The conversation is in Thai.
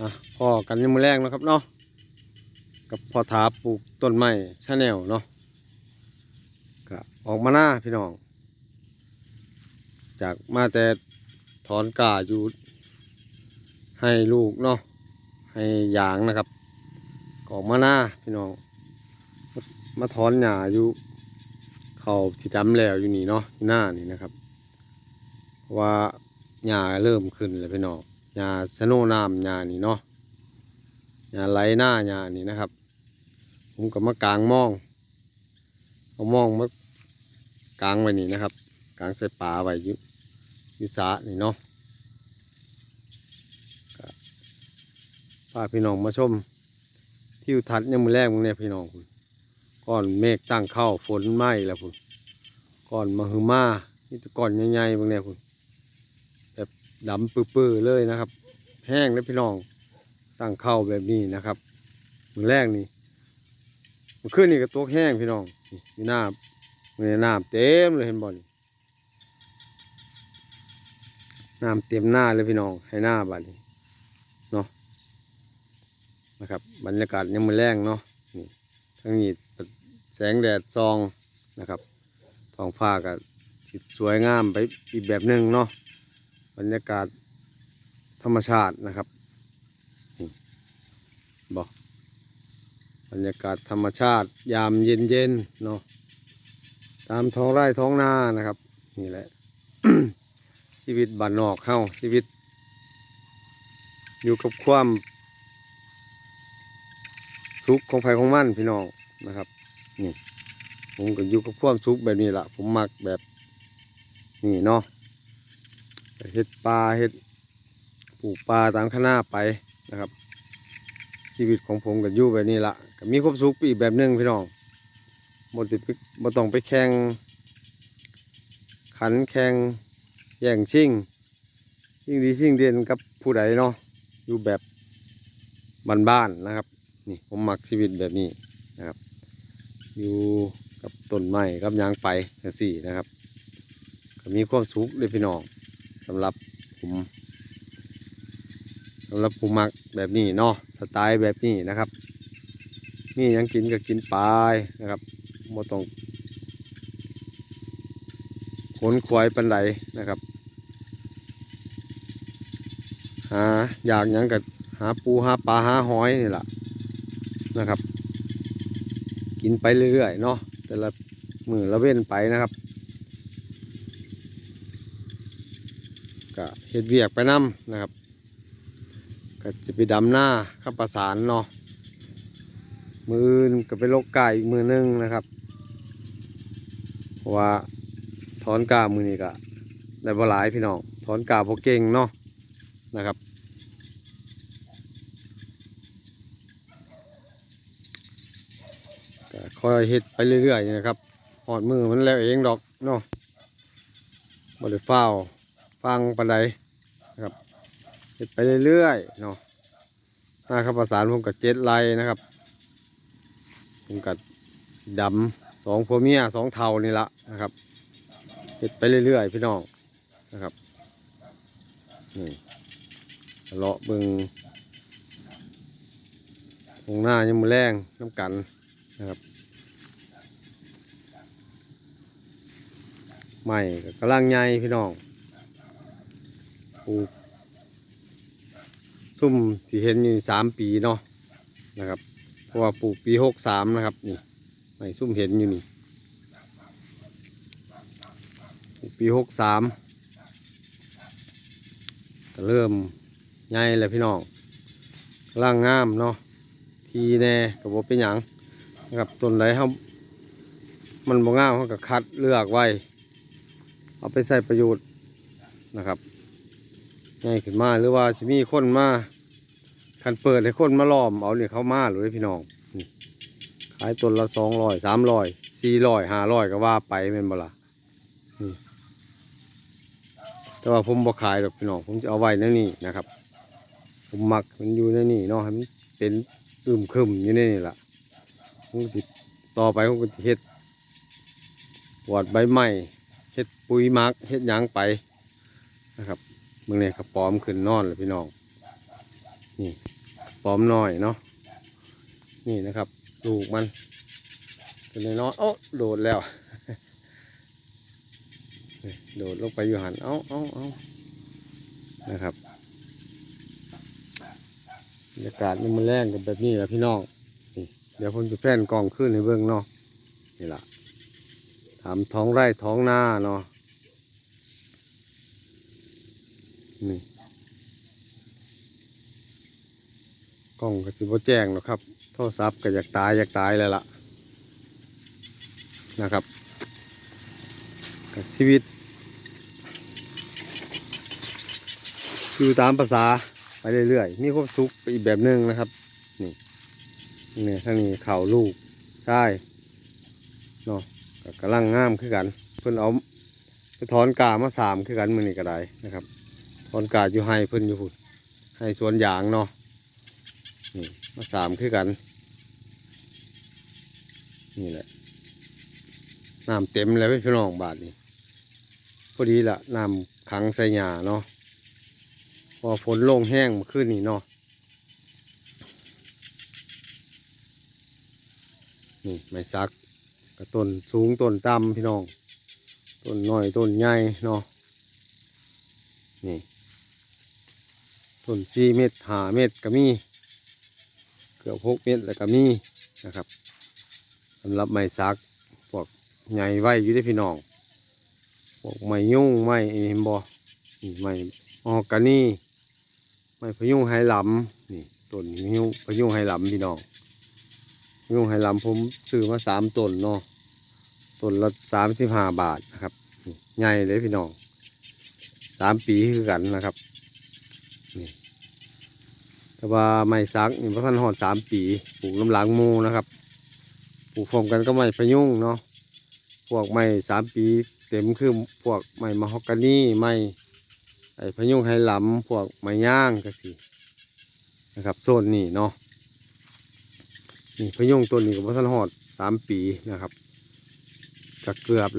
อะพอกันยังมือแรงเนะครับเนาะกับพอถาปลูกต้นไม้ชาแนลเนาะก็ออกมาหน้าพี่น้อง จากมาแต่ถอนกาอยู่ให้ลูกเนาะให้ยางนะครับออกมาหน้าพี่น้อง มาถอนหญ้าอยู่เขาที่จำแล้วอยู่นี่เนาะหน้านี่นะครับเพราะว่าหญ้าเริ่มขึ้นแล้วพี่น้อง หญ้าสโนน้ำหญ้านี่เนาะหญ้าไหลหน้าหญ้านี่นะครับ ผมก็มากางมองเอามองมากางไว้นี่นะครับ กางใส่ป่าไว้อยู่อยู่สระนี่เนาะพาพี่น้องมาชมทิวทัศน์ยังมือแรกมึงเนี่ยพี่น้องคุณก้อนเมฆตั้งเข้าฝนไหม้แล้วพุ่นก้อนมหึมานี่ตะก้อนใหญ่ๆบางเนี่ยพุ่นแบบ ดำปื้อๆเลยนะครับ แห้งแล้วพี่น้องตั้งเข้าแบบนี้นะครับมือแรกนี่มันขึ้นนี่ก็ตัวแห้งพี่น้องนี่หน้ามือน้ำเต็มเลยเห็นบ่นี่น้ำเต็มหน้าเลยพี่น้องให้หน้าบัดนี้เนาะนะครับบรรยากาศยังมือแรงเนาะนี่ทั้งนี้แสงแดดซองนะครับท้องฟ้าก็สวยงามไปอีกแบบหนึ่งเนาะ บรรยากาศธรรมชาตินะครับบอกบรรยากาศธรรมชาติ ยามเย็นๆเนาะตามท้องไร่ท้องนานะครับ นี่แหละ ชีวิตบ้านนอกเข้าชีวิต อยู่กับความสุขของไผของมันพี่น้องนะครับนี่ผมก็อยู่กับความสุขแบบนี้ละผมมักแบบนี่เนาะ เฮ็ดปลาเฮ็ดปลูกปลาตามคณะไปนะครับ ชีวิตของผมก็อยู่แบบนี้ละก็มีความสุขอีกแบบนึงพี่น้องบ่ติดบ่ต้องไปแข่งขันแข่งแย่งชิงยิ่งดีชิงเด่นกับผู้ใดเนาะอยู่แบบบ้านๆนะครับนี่ผมมักชีวิตแบบนี้นะครับ อยู่กับต้นไม้กับยางไปจังสี่นะครับก็มีความสุขเลยพี่น้องำหรับผมสำหรับผมมักแบบนี้เนาะสไตล์แบบนี้นะครับ นี่ยังกินก็กินไปนะครับบ่ต้องขนควายปันไดนะครับ หาอยากยังกับหาปูหาปลาหาหอยนี่แหละนะครับ กินไปเรื่อยๆเนาะแต่ละมือละเว้นไปนะครับ ก็เฮ็ดเวียกไปนํนะครับก็จะไปดำหน้าข้าประสานเนาะมือนก็ไปลกไก่อีกมือหนึงนะครับเพราะว่าถอนกามือนี้ก็ได้บ่หลายพี่น้องถอนกาบ่เก่งเนาะนะครับก็คอยเฮ็ดไปเรื่อยๆนะครับหอดมือมันแล้วเองดอกเนาะบ่ได้เฝ้าว ฟังปานใดนะครับเฮ็ดไปเรื่อยๆเนาะหน้าข้าประสานผมกับเจ็ดไลนะครับผมกับสีดำสองผัวเมียสองเท่านี่ละนะครับเฮ็ดไปเรื่อยๆพี่น้องนะครับนี่เลาะเบิงตรงหน้ายังมือแรงน้ำกันนะครับใหม่ก็กำลังใหญ่พี่น้อง ปลูกซุ่มที่เห็นอยู่สามปีเนาะนะครับ เพราะว่าปลูกปีหกสามนะครับนี่ใหม่ซุ่มเห็นอยู่นี่ปีหกสามเริ่มใหญ่แล้วพี่น้องกำลังงามเนาะทีแน่กับว่าเป็นหยังนะครับต้นไหนเขามันบ่งามเขาก็คัดเลือกไว้ เอาไปใส่ประโยชน์นะครับ ง่ายขึ้นมาหรือว่าจะมีคนมาคันเปิดให้คนมาล้อมเอาเนี่ยเขามาเลยพี่น้องขายต้นละสองร้อยสามร้อยสี่ร้อยห้าร้อยก็ว่าไปแม่นบ่ล่ะแต่ว่าผมบ่ขายหรอกพี่น้องผมจะเอาไว้ในนี่นะครับ ผมมักมันอยู่ในนี่เนาะมันเป็นอึมครึมอยู่ในนี่ละผมสิต่อไปผมก็สิเฮ็ดหวดใบไม้เฮ็ดปุ๋ยมักเฮ็ดยางไปนะครับ เมื่อนี้กระปอมขึ้นนอนเลยพี่น้อง นี่ปอมหน่อยเนาะ นี่นะครับ ลูกมันตัวน้อยโอ้โดดแล้ว โดดลงไปอยู่หัน เอาเอาเอานะครับบรรยากาศมันแรงกันแบบนี้แหละพี่น้องนี่เดี๋ยวผมจะแพนกล้องขึ้นให้เบิ่งเนาะนี่ล่ะทำท้องไร่ท้องนาเนาะ นี่กล้องก็สิบ่แจ้งหรอกครับ โทรศัพท์ก็อยากตายอยากตายเลยล่ะนะครับกับชีวิต อยู่ตามภาษาไปเรื่อยๆมีความสุขไปอีกแบบหนึ่งนะครับ นี่นี่ทางนี้เข่าลูกใช่เนาะก็กำลังงามคือกัน เพิ่อนเอาไปถอนกามาสามคือกันมือนี่ก็ได้นะครับ ถอนกาอยู่ให้เพิ่นอยู่พุ่นให้สวนยางเนาะนี่มาสามคือกัน นี่แหละน้ำเต็มแล้วพี่น้องบาทนี่พอดีละน้ำขังใส่หญ้าเนาะพอฝนลงแห้งมาขึ้นนี่เนาะนี่ไม้ซักกับต้นสูงต้นต่ำพี่น้องต้นน้อยต้นใหญ่เนาะนี่ ต้นสี่เม็ดหาเม็ดก็มีเกือบหกเม็ดแล้วก็มีนะครับสำหรับไม้ซักพวกใหญ่ไว้อยู่ได้พี่น้องพวกไม้ยุ่งไม้เอ็มบอนี่ไม้ออกกานี่ไม้พยุงไหหลำนี่ต้นพยุงพยุงไหหลำพี่น้องพยุงไหหลำผมซื้อมาสามต้นเนาะต้นละสามสิบห้าบาทนะครับใหญ่เลยพี่น้องสามปีคือกันนะครับ แต่ว่าไม้ซักนี่พระท่านหอดสามปีปลูกน้ำหลังมูนะครับปลูกพร้อมกันก็ไม้พยุงเนาะพวกไม้สามปีเต็มคือพวกไม้มะฮอกกานีไม้ไอ้พยุงไหหลำพวกไม้ย่างก็สินะครับโซนนี้เนาะนี่พยุงตัวนี้ก็บ่ทันหอดสามปีนะครับก็เกือบแล้ว